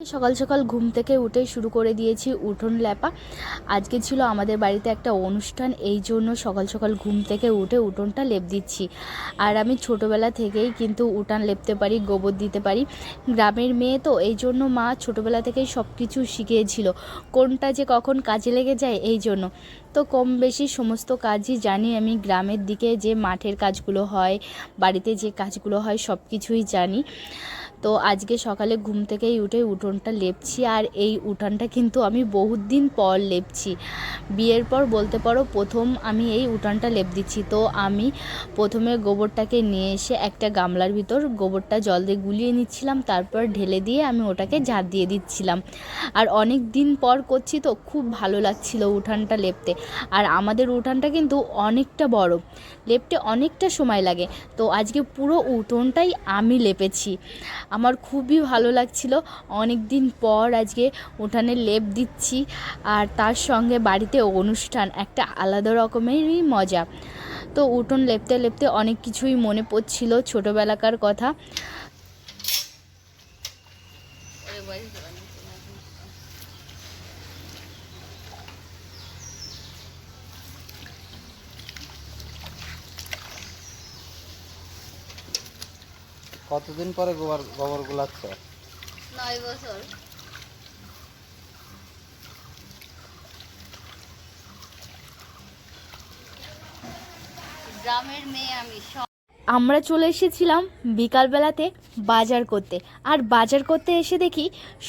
সকাল সকাল ঘুম থেকে উঠে শুরু করে দিয়েছি উঠোন ল্যাপা। আজকে ছিল আমাদের বাড়িতে একটা অনুষ্ঠান, এই জন্য সকাল সকাল ঘুম থেকে উঠে উঠোনটা লেপ দিচ্ছি। আর আমি ছোটোবেলা থেকেই কিন্তু উঠান লেপতে পারি, গোবর দিতে পারি। গ্রামের মেয়ে তো, এই জন্য মা ছোটোবেলা থেকেই সব কিছু শিখিয়েছিল, কোনটা যে কখন কাজে লেগে যায়, এই জন্য। তো কম বেশি সমস্ত কাজই জানি আমি, গ্রামের দিকে যে মাঠের কাজগুলো হয়, বাড়িতে যে কাজগুলো হয় সব কিছুই জানি। তো আজকে সকালে ঘুম থেকেই উঠে উঠোনটা লেপছি আর এই উঠানটা কিন্তু আমি বহুত দিন পর লেপছি। বিয়ের পর বলতে পারো প্রথম আমি এই উঠানটা লেপ দিচ্ছি। তো আমি প্রথমে গোবরটাকে নিয়ে এসে একটা গামলার ভিতর গোবরটা জল দিয়ে গুলিয়ে নিচ্ছিলাম, তারপর ঢেলে দিয়ে আমি ওটাকে ঝাঁট দিয়ে দিচ্ছিলাম। আর অনেক দিন পর করছি তো খুব ভালো লাগছিল উঠানটা লেপতে। আর আমাদের উঠানটা কিন্তু অনেকটা বড়, লেপতে অনেকটা সময় লাগে। তো আজকে পুরো উঠোনটাই আমি লেপেছি। আমার খুবই ভালো লাগছিল। অনেক দিন পর আজকে উঠানে লেপ দিচ্ছি আর তার সঙ্গে বাড়িতে অনুষ্ঠান, একটা আলাদা রকমেরই মজা। তো উঠোন লেপতে লেপতে অনেক কিছুই মনে পড়ছিল ছোটোবেলাকার কথা। কতদিন পরে গোবর গোবর গুলাচ্ছ? নয় বছর। গ্রামের মেয়ে আমি আমরা চলে এসেছিলাম বিকালবেলাতে বাজার করতে। আর বাজার করতে এসে দেখি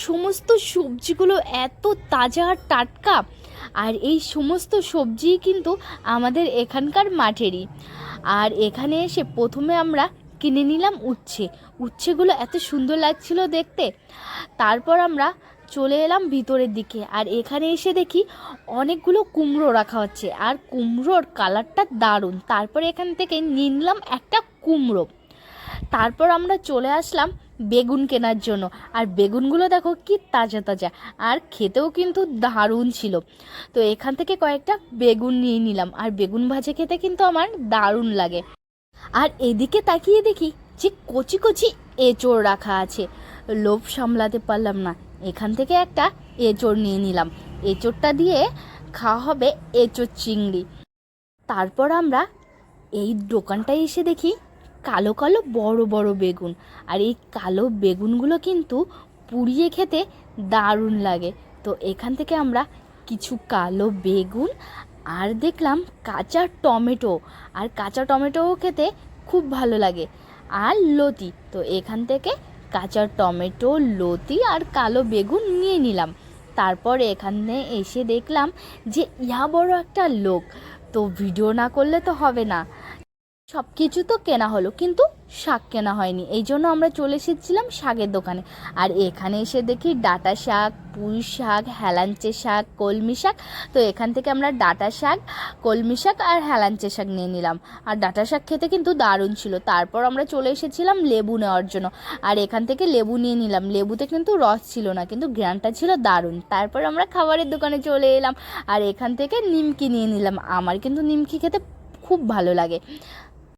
সমস্ত সবজিগুলো এত তাজা আর টাটকা। আর এই সমস্ত সবজি কিন্তু আমাদের এখানকার মাঠেরই। আর এখানে এসে প্রথমে আমরা কিনে নিলাম উচ্ছে। উচ্ছেগুলো এত সুন্দর লাগছিল দেখতে। তারপর আমরা চলে এলাম ভিতরের দিকে আর এখানে এসে দেখি অনেকগুলো কুমড়ো রাখা হচ্ছে আর কুমড়োর কালারটা দারুণ। তারপর এখান থেকে নিলাম একটা কুমড়ো। তারপর আমরা চলে আসলাম বেগুন কেনার জন্য। আর বেগুনগুলো দেখো কি তাজা তাজা আর খেতেও কিন্তু দারুণ ছিল। তো এখান থেকে কয়েকটা বেগুন নিয়ে নিলাম। আর বেগুন ভাজা খেতে কিন্তু আমার দারুণ লাগে। আর এদিকে তাকিয়ে দেখি যে কচি কচি এঁচড় রাখা আছে। লোভ সামলাতে পারলাম না। এখান থেকে একটা এঁচড় নিয়ে নিলাম। এঁচড়টা দিয়ে খাওয়া হবে এঁচড় চিংড়ি। তারপর আমরা এই দোকানটায় এসে দেখি কালো কালো বড় বড় বেগুন। আর এই কালো বেগুনগুলো কিন্তু পুড়িয়ে খেতে দারুণ লাগে। তো এখান থেকে আমরা কিছু কালো বেগুন আর দেখলাম কাঁচা টমেটো, আর কাঁচা টমেটোও খেতে খুব ভালো লাগে। আর লতি, তো এখান থেকে কাঁচা টমেটো, লতি আর কালো বেগুন নিয়ে নিলাম। তারপর এখানে এসে দেখলাম যে ইহা বড় একটা লোক, তো ভিডিও না করলে তো হবে না। সব কিছু তো কেনা হলো, কিন্তু শাক কেনা হয়নি। এই জন্য আমরা চলে এসেছিলাম শাকের দোকানে। আর এখানে এসে দেখি ডাটা শাক, পুঁই শাক, হেলাঞ্চে শাক, কলমি শাক। তো এখান থেকে আমরা ডাটা শাক, কলমি শাক আর হেলাঞ্চে শাক নিয়ে নিলাম। আর ডাটা শাক খেতে কিন্তু দারুণ ছিল। তারপর আমরা চলে এসেছিলাম লেবু নেওয়ার জন্য। আর এখান থেকে লেবু নিয়ে নিলাম। লেবুতে কিন্তু রস ছিল না, কিন্তু গ্রানটা ছিল দারুণ। তারপর আমরা খাবারের দোকানে চলে এলাম। আর এখান থেকে নিমকি নিয়ে নিলাম। আমার কিন্তু নিমকি খেতে খুব ভালো লাগে।